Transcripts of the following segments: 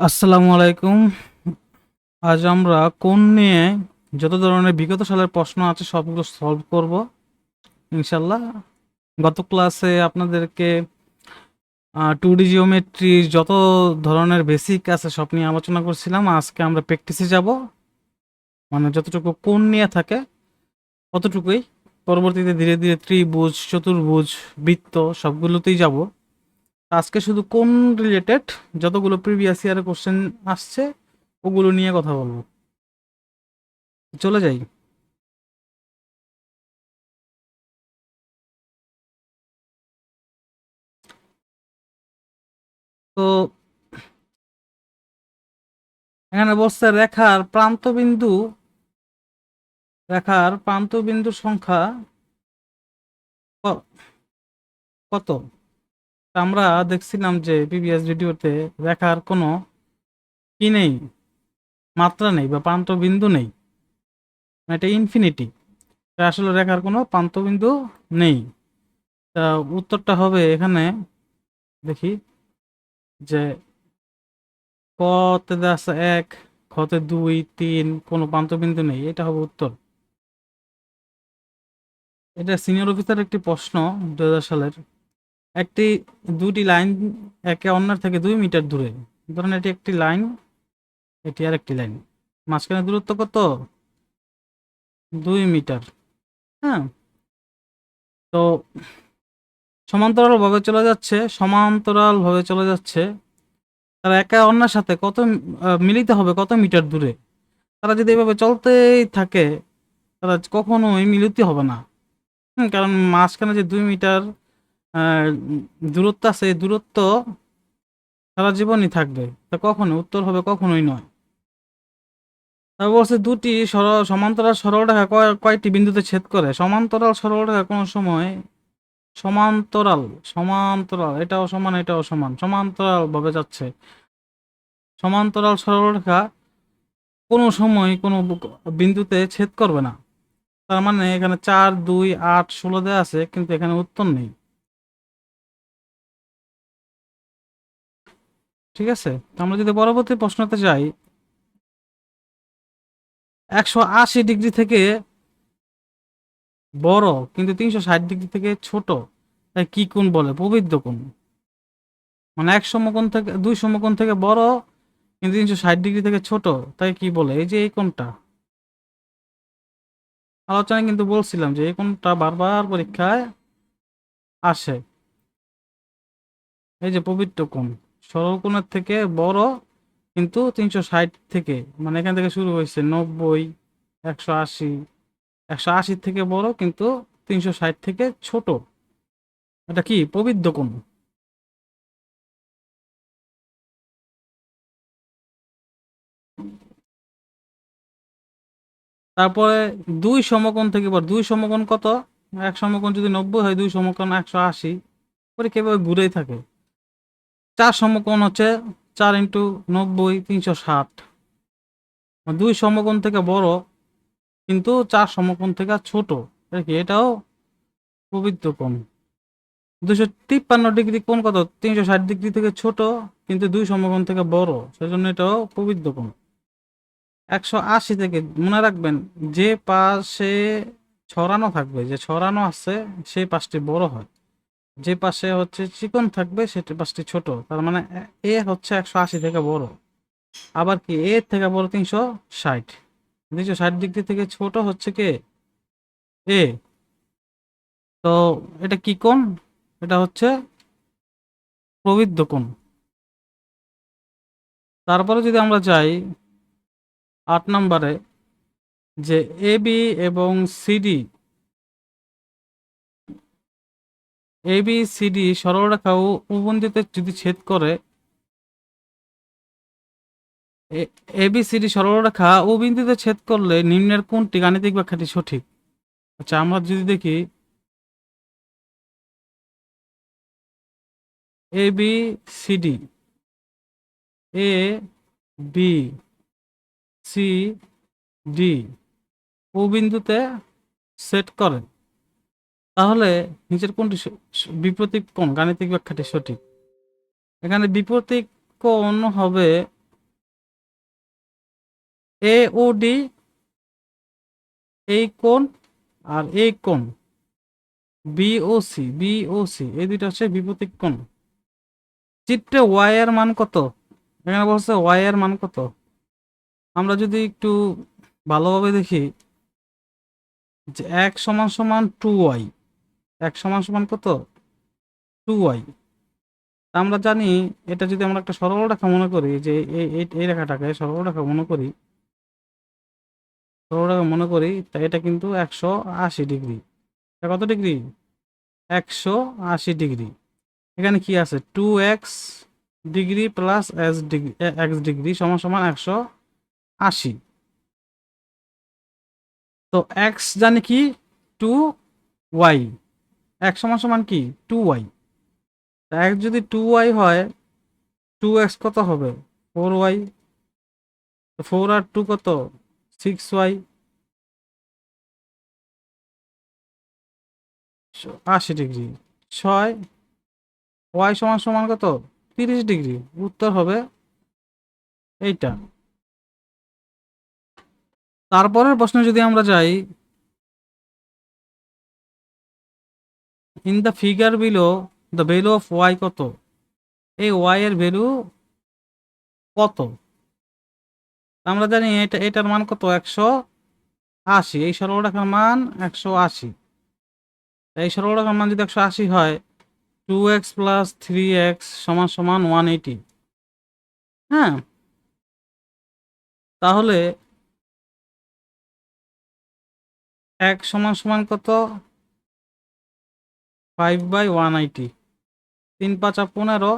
আসসালামু আলাইকুম। আজ আমরা কোন নিয়ে যত ধরনের বিগত সালের প্রশ্ন আছে সবগুলো সলভ করব। ইনশাল্লাহ গত ক্লাসে আপনাদেরকে টু ডি জিওমেট্রি যত ধরনের বেসিক আছে সব নিয়ে আলোচনা করছিলাম। আজকে আমরা প্র্যাকটিসে যাব। মানে যতটুকু কোন নিয়ে থাকে, ততটুকুই। পরবর্তীতে ধীরে ধীরে ত্রিভুজ, চতুর্ভুজ, বৃত্ত সবগুলোতেই যাব। আজকে শুধু কোন রিলেটেড যতগুলো প্রিভিয়াস ইয়ারের কোশ্চেন আসছে, ওগুলো নিয়ে কথা বলব। চলে যাই। তো এখানে বলছে রেখার প্রান্তবিন্দু। রেখার প্রান্তবিন্দুর সংখ্যা কত? আমরা দেখছিলাম যে প্রিভিয়াস ভিডিওতে রেখার কোনো কি নেই, মাত্রা নেই বা প্রান্তবিন্দু নেই মানে এটা ইনফিনিটি আসলে রেখার কোনো প্রান্তবিন্দু নেই। তা উত্তরটা হবে এখানে, দেখি, যে কতে আছে এক খতে দুই, তিন, কোনো প্রান্তবিন্দু নেই, এটা হবে উত্তর। এটা সিনিয়র অফিসার একটি প্রশ্ন দু হাজার সালের। একটি, দুটি লাইন একে অন্যের থেকে দুই মিটার দূরে। ধরেন এটি একটি লাইন, এটি আর একটি লাইন। মাঝখানে দূরত্ব কত? দুই মিটার। হ্যাঁ? তো সমান্তরালভাবে চলে যাচ্ছে, সমান্তরালভাবে চলে যাচ্ছে। তারা একে অন্যের সাথে কত মিলিত হবে কত মিটার দূরে? তারা যদি এভাবে চলতেই থাকে, তারা কখনোই মিলিত হবে না। কারণ মাঝখানে যে দুই মিটার দূরত্ব আছে, এই দূরত্ব সারা জীবনই থাকবে। তা কখনো? উত্তর হবে কখনোই নয়। তারপর বলছে, দুটি সর, সমান্তরাল সরলরেখা কয়, কয়টি বিন্দুতে ছেদ করে? সমান্তরাল সরলরেখা কোনো সময় সমান্তরাল সমান্তরাল, এটাও সমান এটাও সমান, সমান্তরাল ভাবে যাচ্ছে। সমান্তরাল সরলরেখা কোনো সময় কোনো বিন্দুতে ছেদ করবে না। তার মানে এখানে চার, দুই, আট, ষোলো দেওয়া আছে, কিন্তু এখানে উত্তর নেই। ঠিক আছে? তো আমরা যদি পরবর্তী প্রশ্নতে যাই, একশো আশি ডিগ্রি থেকে বড় কিন্তু তিনশো ষাট ডিগ্রি থেকে ছোট, তাই কি কোণ বলে? প্রবৃদ্ধ কোণ। মানে এক সমকোণ থেকে, দুই সমকোণ থেকে বড় কিন্তু তিনশো ষাট ডিগ্রি থেকে ছোট, তাই কি বলে? এই যে এই কোণটা। আলোচনায় কিন্তু বলছিলাম যে এই কোণটা বারবার পরীক্ষায় আসে। এই যে পবিত্র কোণ। সরল কোণের থেকে বড় কিন্তু তিনশো ষাট থেকে মানে এখান থেকে শুরু হয়েছে নব্বই, একশো আশি, একশো আশির থেকে বড় কিন্তু তিনশো ষাট থেকে ছোট। এটা কি প্রবৃদ্ধ কোণ? তারপরে দুই সমকোণ থেকে বড়, দুই সমকোণ কত? এক সমকোণ যদি নব্বই হয়, দুই সমকোণ একশো আশি। পরে কেবল ঘুরেই থাকে? চার সমকোণ হচ্ছে চার ইন্টু নব্বই, তিনশো ষাট। দুই সমকোণ থেকে বড়, কিন্তু চার সমকোণ থেকে ছোট। কি? এটাও পবিত্র কোণ। দুশো তিপ্পান্ন ডিগ্রি কোণ কত? তিনশো ষাট ডিগ্রি থেকে ছোট, কিন্তু দুই সমকোণ থেকে বড়। সেজন্য এটাও পবিত্র কোণ। একশো আশি থেকে মনে রাখবেন, যে পাশে ছড়ানো থাকবে, যে ছড়ানো আছে, সেই পাশটি বড় হয়। যে পাশে হচ্ছে চিকন থাকবে সেটি পাশটি ছোট। তার মানে এ হচ্ছে একশো আশি থেকে বড়। আবার কি এর থেকে বড় তিনশো ষাট। তিনশো ষাট ডিগ্রি থেকে ছোট হচ্ছে কে? এ। তো এটা কি কোণ? এটা হচ্ছে প্রবৃদ্ধ কোণ। তারপরে যদি আমরা যাই আট নম্বরে, যে এ, বি এবং সিডি এ বি সিডি সরলরেখা ও উবন্দিতে যদি ছেদ করে, এ বি সিডি সরলরেখা ও বিন্দুতে ছেদ করলে নিম্নের কোনটি গাণিতিক ব্যাখ্যাটি সঠিক? আচ্ছা আমরা যদি দেখি A B CD A B C D ও বিন্দুতে সেট করেন তাহলে নিচের কোনটি বিপরীত কোণ? গাণিতিক ব্যাখ্যাটি সঠিক। এখানে বিপরীত কোণ হবে এ ও ডি এই কোণ আর এই কোণ। বিওসি বিওসি এই দুইটা হচ্ছে বিপরীত কোণ। চিত্রে ওয়াই এর মান কত? এখানে বলছে ওয়াই এর মান কত? আমরা যদি একটু ভালোভাবে দেখি, যে এক সমান সমান টু ওয়াই এক সমান সমান কত? টু ওয়াই আমরা জানি এটা যদি আমরা একটা সরল রেখা মনে করি, যে এই রেখাটাকে সরল রেখা মনে করি, সরল রেখা মনে করি, তা এটা কিন্তু একশো আশি ডিগ্রি। কত ডিগ্রি? একশো আশি ডিগ্রি। এখানে কি আছে? Two X degree plus S degree X degree সমান সমান একশো আশি। তো এক্স জানি কি? টু ওয়াই এক্স সমান সমান কি? টু ওয়াই এক্স যদি টু ওয়াই হয় টু এক্স কত হবে? ফোর ওয়াই ফোর আর টু কত? সিক্স ওয়াই আশি ডিগ্রি। ছয় ওয়াই সমান সমান কত? তিরিশ ডিগ্রি। উত্তর হবে এইটা। তারপরের প্রশ্নে যদি আমরা যাই in the figure below the value of Y কত? এই ওয়াই এর ভ্যালু কত? আমরা জানি এটা, এটার মান কত? একশো আশি। এই সরলরেখার মান একশো আশি। এই সরলরেখার মান যদি একশো আশি হয় two X plus three X সমান সমান ওয়ান এইটি হ্যাঁ? তাহলে এক সমান সমান কত? ফাইভ বাই ওয়ান এইটি তিন পাঁচা পনেরো,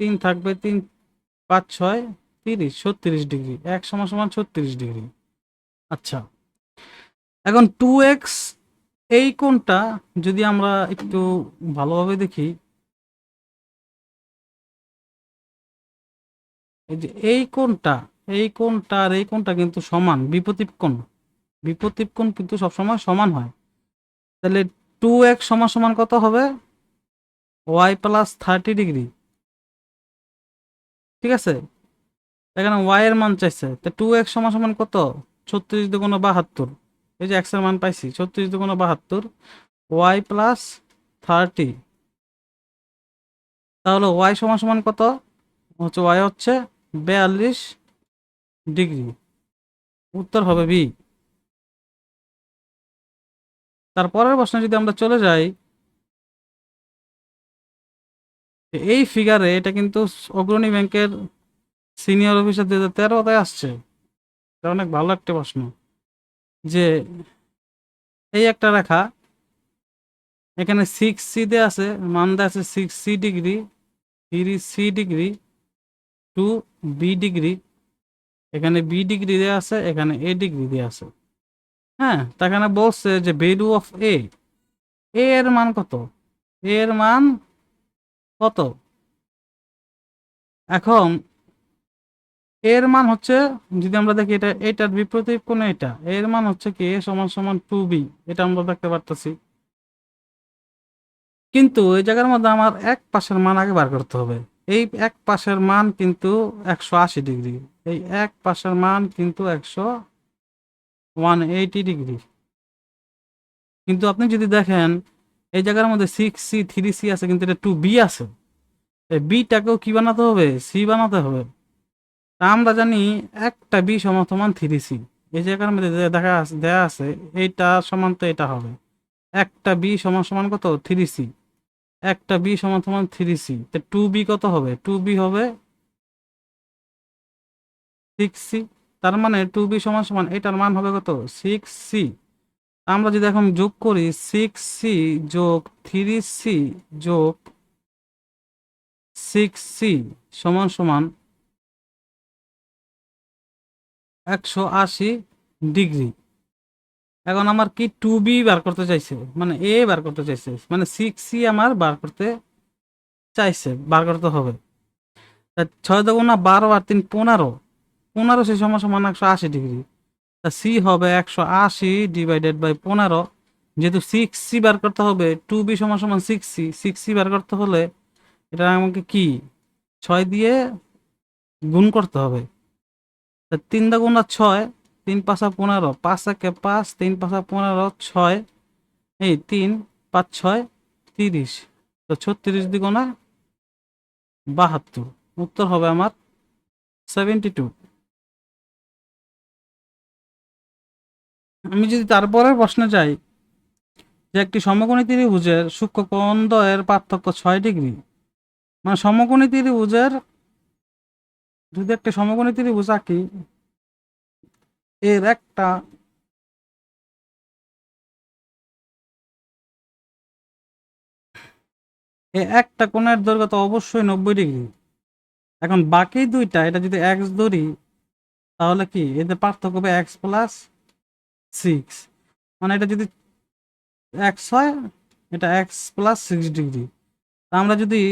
তিন থাকবে তিন পাঁচ ছয়, তিরিশ, ছত্রিশ ডিগ্রি। এক সমান সমান ছত্রিশ ডিগ্রি। আচ্ছা। এখন টু এক্স এই কোণটা যদি আমরা একটু ভালোভাবে দেখি, এই যে এই কোণটা এই কোণটা আর এই কোণটা কিন্তু সমান, বিপরীত কোণ। বিপরীত কোণ কিন্তু সবসময় সমান হয়। তাহলে টু এক্স সমান সমান কত হবে? ওয়াই প্লাস থার্টি ডিগ্রি ঠিক আছে? এখানে ওয়াই এর মান চাইছে। তা টু এক্স সমান সমান কত? ছত্রিশ দুগুণ বাহাত্তর। এই যে এক্সের মান পাইছি, ছত্রিশ দুগুণ বাহাত্তর। ওয়াই প্লাস থার্টি তাহলে ওয়াই সমান সমান কত? হচ্ছে ওয়াই হচ্ছে বেয়াল্লিশ ডিগ্রি উত্তর হবে বি তারপরের প্রশ্নে যদি আমরা চলে যাই, এই ফিগারে এটা কিন্তু অগ্রণী ব্যাংকের সিনিয়র অফিসার দুই হাজার তেরোতে আসছে। এটা অনেক ভালো একটা প্রশ্ন যে এই একটা রেখা, এখানে সিক্স সি দিয়ে আছে, মান দেওয়া আছে six C degree three C degree two B degree এখানে বি ডিগ্রি দেওয়া আছে, এখানে এ ডিগ্রি দেওয়া আছে। হ্যাঁ তা এখানে বলছে যে ভ্যালু অফ এ এর মান কত? এর মান কত? এখন এর মান হচ্ছে, যদি আমরা দেখি এটা, এটার বিপরীত কোন এটা এর মান হচ্ছে কি? সমান সমান টু বি এটা আমরা দেখতে পারতেছি। কিন্তু এই জায়গার মধ্যে আমার এক পাশের মান আগে বার করতে হবে। এই এক পাশের মান কিন্তু একশো আশি ডিগ্রি। এই এক পাশের মান কিন্তু একশো ওয়ান এইটি ডিগ্রি কিন্তু আপনি যদি দেখেন, এই জায়গার মধ্যে সিক্স সি থ্রি সি আছে, কিন্তু এটা টু বি আছে। এই বিটাকেও কি বানাতে হবে? সি বানাতে হবে। তা আমরা জানি একটা বি সমান থ্রি সি এই জায়গার মধ্যে দেখা দেয়া আছে, এইটা সমান তো এটা হবে। একটা বি সমান সমান কত? থ্রি সি একটা বি সমান সমান থ্রি সি তো টু বি কত হবে? টু বি হবে সিক্স সি তার মানে টু বি সমান সমান এটার মান হবে কত? সিক্স সি আমরা যদি এখন যোগ করি সিক্স সি যোগ থ্রি সি যোগ সিক্স সি সমান সমান একশো আশি ডিগ্রি। এখন আমার কি টু বি বার করতে চাইছে? মানে এ বার করতে চাইছে। মানে সিক্স সি আমার বার করতে চাইছে, বার করতে হবে। ছয় দগুণা বারো আর তিন পনেরো পনেরো সে সমান সমান একশো আশি ডিগ্রি। তা সি হবে একশো আশি ডিভাইডেড বাই পনেরো। যেহেতু সিক্স সি বার করতে হবে টু বি সমান সমান সিক্স সি সিক্স সি বার করতে হলে এটা আমাকে কি? ছয় দিয়ে গুণ করতে হবে। তা তিন দাগুণা ছয়, তিন পাঁচা পনেরো, পাঁচ একে পাঁচ, তিন পাঁচা পনেরো, ছয়, এই তিন, পাঁচ, ছয়, তিরিশ। তো ছত্রিশ দিগুণা বাহাত্তর, উত্তর হবে আমার সেভেন্টি টু আমি যদি তারপরের প্রশ্নে যাই, যে একটি সমকোণী ত্রিভুজের সূক্ষ্মকোণ দ্বয়ের পার্থক্য ছয় ডিগ্রি। মানে সমকোণী ত্রিভুজের, যদি একটি সমকোণী ত্রিভুজ আঁকি, এর একটা একটা কোণের দৈর্ঘ্য তো অবশ্যই নব্বই ডিগ্রি। এখন বাকি দুইটা, এটা যদি এক্স ধরি, তাহলে কি? এতে পার্থক্য হবে এক্স প্লাস সিক্স মানে এটা যদি এক্স হয়, এটা এক্স প্লাস সিক্স ডিগ্রি তা আমরা যদি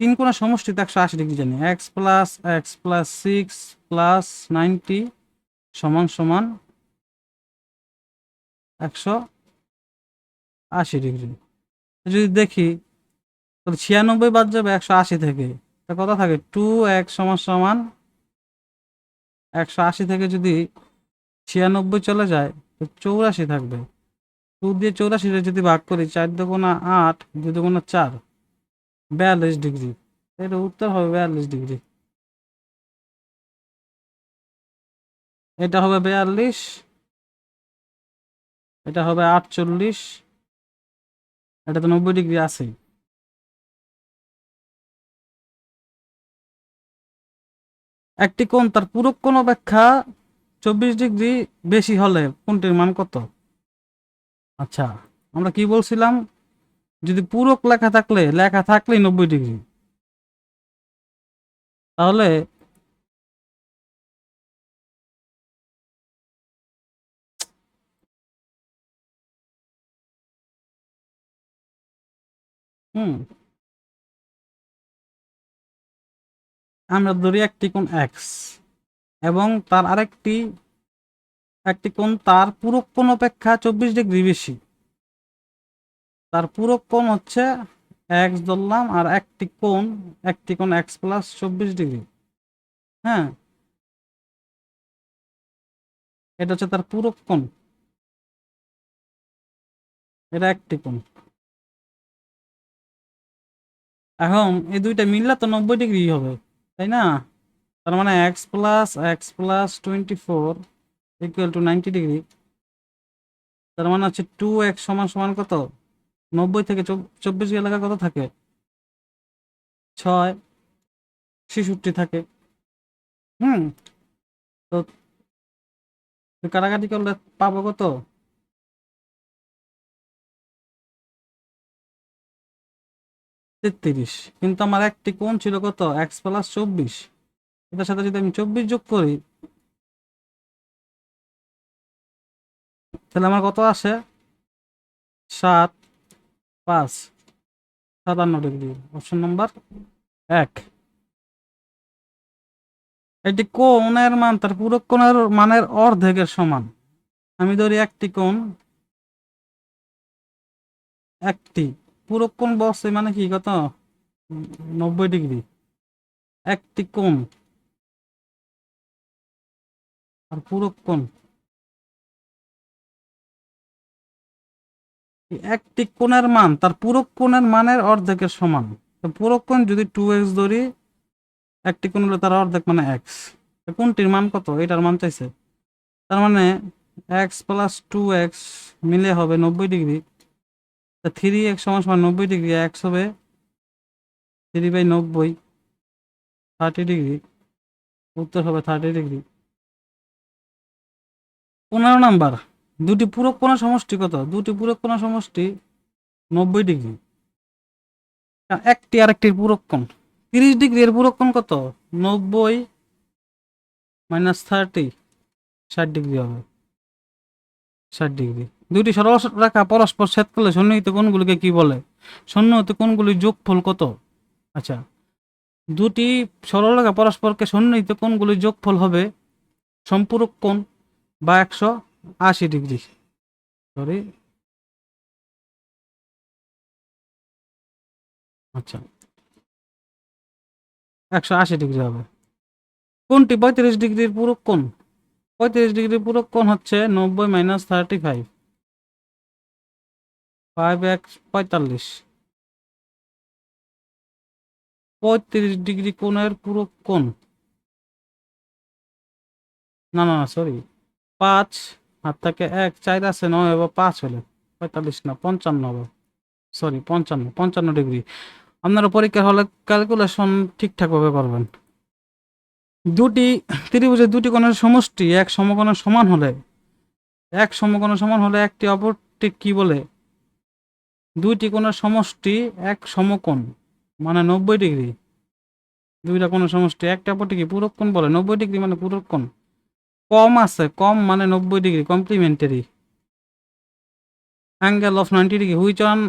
তিন কোণের সমষ্টিতে একশো আশি ডিগ্রি জানি X plus X plus six plus ninety সমান সমান একশো আশি ডিগ্রি যদি দেখি, তাহলে ছিয়ানব্বই বাদ যাবে একশো আশি থেকে। তা কত থাকে? টু এক্স সমান সমান একশো আশি থেকে যদি ছিয়ানব্বই চলে যায়, তো চৌরাশি থাকবে। টু দিয়ে চৌরাশিটা যদি ভাগ করি, চার দুগুণা আট, দুই দুগুণা চার, বিয়াল্লিশ ডিগ্রি। এটা উত্তর হবে বিয়াল্লিশ ডিগ্রি। এটা হবে বিয়াল্লিশ, এটা হবে আটচল্লিশ, এটা তো নব্বই ডিগ্রি আছেই। একটি কোণ তার পুরো কোণ অপেক্ষা চব্বিশ ডিগ্রি বেশি হলে কোনটির মান কত? আচ্ছা আমরা কি বলছিলাম? যদি পূরক লেখা থাকলে, লেখা থাকলেই নব্বই ডিগ্রি। তাহলে হুম, আমরা ধরি একটি কোন এক্স এবং তার আরেকটি, একটি কোণ, তার পুরো কোণ অপেক্ষা চব্বিশ ডিগ্রি বেশি। তার পুরো কোণ হচ্ছে এক্স ধরলাম আর একটি কোণ একটি কোণ এক্স প্লাস চব্বিশ ডিগ্রি। হ্যাঁ? এটা হচ্ছে তার পুরো কোণ। এটা একটি কোণ। এখন এই দুইটা মিললে তো নব্বই ডিগ্রি হবে, তাই না? তার মানে X plus X plus twenty four equal to ninety degree তার মানে হচ্ছে টু এক্স সমান সমান কত? নব্বই থেকে চব্বিশ এলাকা কত থাকে? ছয়, ছেষট্টি থাকে। হুম? তো কাটাকাটি করলে পাবো কত? তেত্রিশ। কিন্তু আমার একটি কোণ ছিল কত? এক্স প্লাস চব্বিশ। এটার সাথে যদি আমি চব্বিশ যোগ করি, তাহলে আমার কত আসে? সাত, পাঁচ, সাতান্ন ডিগ্রি। অপশন নাম্বার এক। এটি কোণের মান, তার পুরো কোণের মানের অর্ধেকের সমান। আমি ধরি একটি কোণ, একটি। পুরো কোণ বসে মানে কি? কত? নব্বই ডিগ্রি। একটি কোণ। আর পুরো কোণ একটি কোণের মান, তার পুরো কোণের মানের অর্ধেকের সমান। পুরো কোণ যদি টু এক্স ধরি, একটি কোণ হলে তার অর্ধেক মানে এক্স কোনটির মান কত? এটার মান চাইছে। তার মানে এক্স প্লাস টু এক্স মিলে হবে নব্বই ডিগ্রি। তা থ্রি এক্স সমান সমান নব্বই ডিগ্রি এক্স হবে থ্রি বাই নব্বই থার্টি ডিগ্রি। উত্তর হবে থার্টি ডিগ্রি। পনেরো নাম্বার, দুটি পূরক কোণের সমষ্টি কত? দুটি পূরক কোণের সমষ্টি নব্বই ডিগ্রি। একটি আরেকটির পূরক কোণ। তিরিশ ডিগ্রি এর পূরক কোণ কত? নব্বই মাইনাস থার্টি ষাট ডিগ্রি হবে। ষাট ডিগ্রি। দুটি সরল রেখা পরস্পর ছেদ করলে সন্নিহিত কোণগুলিকে কি বলে? সন্নিহিত কোণগুলির যোগফল কত? আচ্ছা দুটি সরল রেখা পরস্পরকে সন্নিহিত কোণগুলির যোগফল হবে সম্পূরক কোণ। বা একশো আশি ডিগ্রি। সরি আচ্ছা। একশো আশি ডিগ্রি হবে। কোনটি? পঁয়ত্রিশ ডিগ্রির পূরক কোণ? পঁয়ত্রিশ ডিগ্রির পূরক কোণ হচ্ছে নব্বই minus thirty five five X পঁয়তাল্লিশ। পঁয়ত্রিশ ডিগ্রি কোণের পূরক কোণ? না না সরি পাঁচ হাত থেকে এক, চার আছে নয় বা পাঁচ হলে পঁয়তাল্লিশ না, পঞ্চান্ন হবে সরি পঞ্চান্ন পঞ্চান্ন ডিগ্রি। আপনারা পরীক্ষা হলে ক্যালকুলেশন ঠিকঠাকভাবে করবেন দুটি ত্রিভুজের দুটি কোণের সমষ্টি এক সমকোণের সমান হলে, এক সমকোণের সমান হলে একটি অপরটি কি বলে? দুইটি কোণের সমষ্টি এক সমকোণ মানে নব্বই ডিগ্রি। দুইটা কোণের সমষ্টি, একটা অপরটি কি পূরক কোণ বলে? নব্বই ডিগ্রি মানে পূরক কোণ। কম আছে, কম মানে নব্বই degree complementary angle of ninety degree which one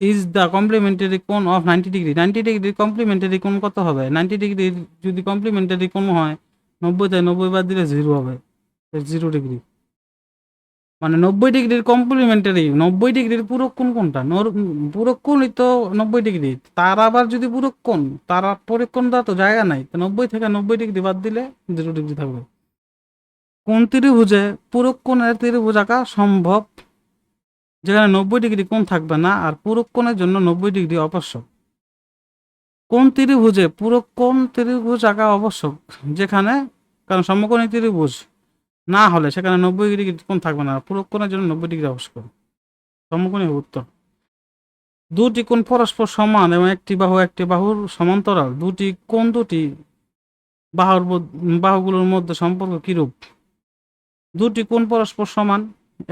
is the complementary কোন of ninety degree ninety degree complementary কোন কত হবে? নাইনটি ডিগ্রি যদি কমপ্লিমেন্টারি কোন হয়, নব্বই থেকে নব্বই বাদ দিলে জিরো হবে। জিরো ডিগ্রি মানে নব্বই ডিগ্রির কমপ্লিমেন্টারি নব্বই ডিগ্রির পূরক কোণ কোনটা? পূরক তো নব্বই ডিগ্রি তার আবার যদি পূরক কোণ, তার পরে কোণটা তো জায়গা নাই, তো নব্বই থেকে নব্বই ডিগ্রি বাদ দিলে জিরো ডিগ্রি থাকবে। কোন ত্রিভুজে, পূরক কোণের ত্রিভুজ আঁকা সম্ভব? যেখানে নব্বই ডিগ্রি কোণ থাকবে না, আর পূরক কোণের জন্য নব্বই ডিগ্রি আবশ্যক। কোন ত্রিভুজে পূরক কোণ ত্রিভুজ আঁকা আবশ্যক? যেখানে, কারণ সমকোণী ত্রিভুজ না হলে সেখানে নব্বই ডিগ্রি কোণ থাকবে না পূরক কোণের জন্য নব্বই ডিগ্রি আবশ্যক। সমকোণী উত্তর। দুটি কোণ পরস্পর সমান এবং একটি বাহু, একটি বাহুর সমান্তরাল। দুটি কোণ দুটি বাহুর বাহুগুলোর মধ্যে সম্পর্ক কিরূপ? দুটি কোণ পরস্পর সমান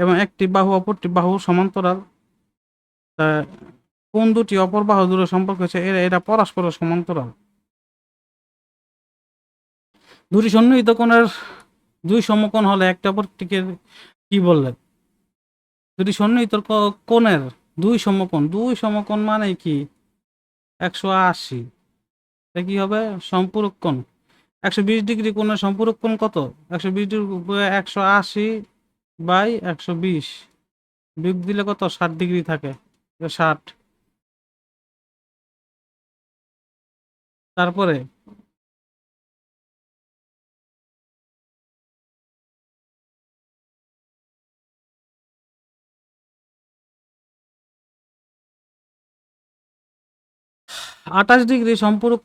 এবং একটি বাহু অপরটি বাহু সমান্তরাল। কোন দুটি অপর বাহু দূরে সম্পর্ক হচ্ছে এরা এরা পরস্পর সমান্তরাল। দুটি সন্নিহিত কোণের দুই সমকোণ হলে একটা অপরটিকে কি বললেন? দুটি সন্নিহিত কোণের দুই সমকোণ। দুই সমকোণ মানে কি? একশো আশি। কি হবে? সম্পূরক কোণ। একশো বিশ ডিগ্রি কোণের সম্পূরক কোণ কত? একশো বিশ ডিগ্রি একশো আশি বাই একশো বিশ। বিয়োগ দিলে কত? ষাট ডিগ্রি থাকে। ষাট। তারপরে আঠাশ ডিগ্রি সম্পূরক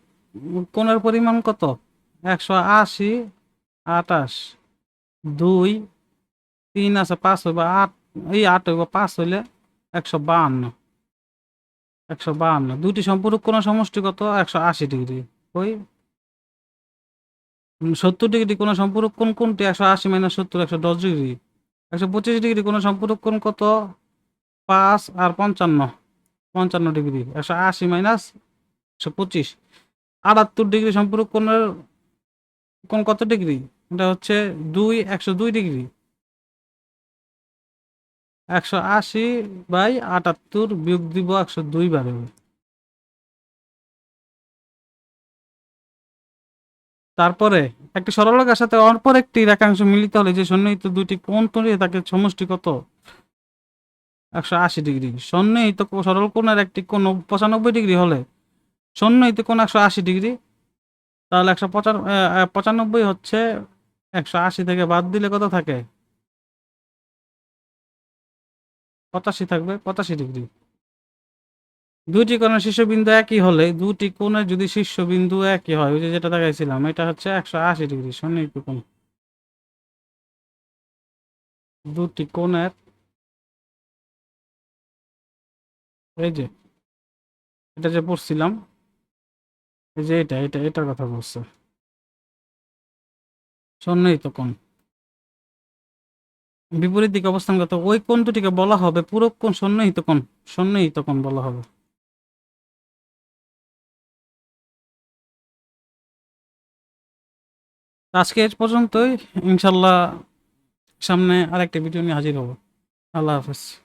কোণের পরিমাণ কত? একশো আশি, আঠাশ, দুই, তিন আছে, পাঁচ হইব আট, এই আট হইব পাঁচ হইলে একশো বাহান্ন। একশো বাহান্ন। দুইটি সম্পূরক কোণ সমষ্টি কত একশো আশি ডিগ্রি। ওই সত্তর ডিগ্রি কোণ সম্পূরক কোণ কোনটি? একশো আশি মাইনাস সত্তর, একশো দশ ডিগ্রি। একশো পঁচিশ ডিগ্রি কোণ সম্পূরক কোণ কত? পাঁচ আর পঞ্চান্ন। পঞ্চান্ন ডিগ্রি। একশো আশি মাইনাস একশো পঁচিশ। আটাত্তর ডিগ্রি সম্পূরক কোণের কোণ কত ডিগ্রি? এটা হচ্ছে দুই, একশো দুই ডিগ্রি। একশো আশি বাই আটাত্তর বিয়োগ দিব একশো দুই বারে। তারপরে একটি সরলরেখার সাথে অপর একটি রেখাংশ মিলিত হলে যে সন্নিহিত দুটি কোণ তৈরি তাকে সমষ্টি কত? একশো আশি ডিগ্রি। সন্নিহিত সরল কোণের একটি কোণ পঁচানব্বই ডিগ্রি হলে সন্নিহিত কোণ একশো আশি ডিগ্রি। তাহলে একশো পঁচানব্বই হচ্ছে একশো আশি থেকে বাদ দিলে কত থাকে? পঁচাশি থাকবে, পঁচাশি ডিগ্রি। দুইটি কোণের শীর্ষবিন্দু একই হলে, দুটি কোণের যদি শীর্ষবিন্দু একই হয়, ওই যে যেটা দেখাইছিলাম, এটা হচ্ছে একশো আশি ডিগ্রি সন্নিহিত কোণ। দুটি কোণের, এই যে, এটা যে পড়ছিলাম এই যে এটা এটা কথা বলছে। বিপরীত দিকে অবস্থানগত, ওই কোণ দুটিকে বলা হবে পুরো কোণ সন্নিহিত সন্নিহিত বলা হবে। আজকে এ পর্যন্তই, ইনশাল্লাহ সামনে আরেকটা ভিডিও নিয়ে হাজির হব। আল্লাহ হাফেজ।